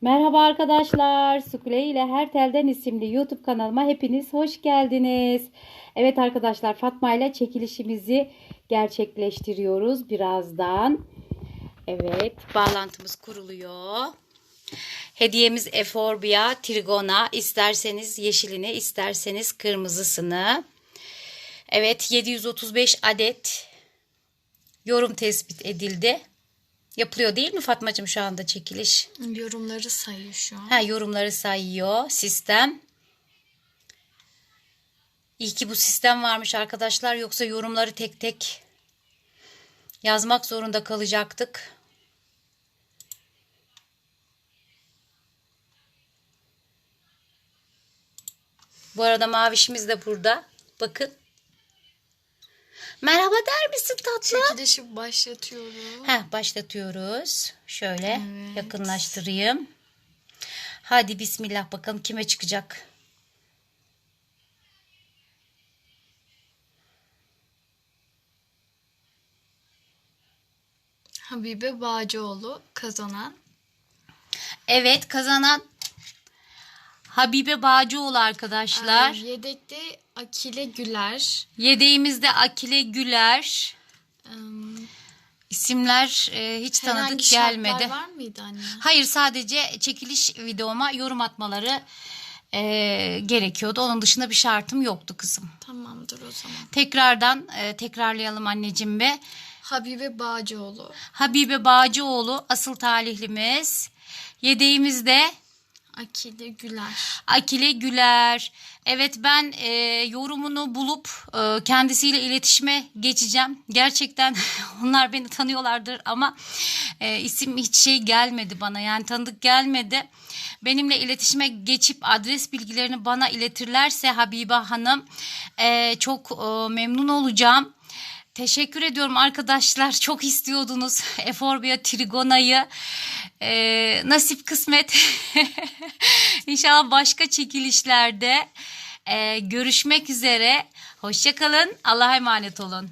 Merhaba arkadaşlar. Sukule ile Her Telden isimli YouTube kanalıma hepiniz hoş geldiniz. Evet arkadaşlar Fatma ile çekilişimizi gerçekleştiriyoruz birazdan. Evet bağlantımız kuruluyor. Hediyemiz Eforbia Trigona. İsterseniz yeşilini isterseniz kırmızısını. Evet 735 adet yorum tespit edildi. Yapılıyor değil mi Fatmacığım şu anda çekiliş? Yorumları sayıyor şu an. Ha, yorumları sayıyor sistem. İyi ki bu sistem varmış arkadaşlar. Yoksa yorumları tek tek yazmak zorunda kalacaktık. Bu arada mavişimiz de burada. Bakın. Merhaba der misin tatlım? Çekilişi başlatıyorum. Heh, başlatıyoruz. Şöyle Evet. yakınlaştırayım. Hadi bismillah bakalım kime çıkacak. Habibe Bağcıoğlu kazanan. Evet kazanan Habibe Bağcıoğlu arkadaşlar. Ee, yedekte Akile Güler. Yedeğimizde Akile Güler. Im, İsimler e, hiç tanıdık gelmedi. var mıydı anne? Hayır sadece çekiliş videoma yorum atmaları e, gerekiyordu. Onun dışında bir şartım yoktu kızım. Tamamdır o zaman. Tekrardan e, tekrarlayalım anneciğim be. Habibe Bağcıoğlu. Habibe Bağcıoğlu asıl talihlimiz. Yedeğimizde Akile Güler. Akile Güler. Evet ben e, yorumunu bulup e, kendisiyle iletişime geçeceğim. Gerçekten onlar beni tanıyorlardır ama e, isim hiç şey gelmedi bana yani tanıdık gelmedi. Benimle iletişime geçip adres bilgilerini bana iletirlerse Habibe Hanım e, çok e, memnun olacağım. Teşekkür ediyorum arkadaşlar. Çok istiyordunuz Eforbia Trigona'yı. Ee, nasip kısmet. İnşallah başka çekilişlerde ee, görüşmek üzere. Hoşçakalın. Allah'a emanet olun.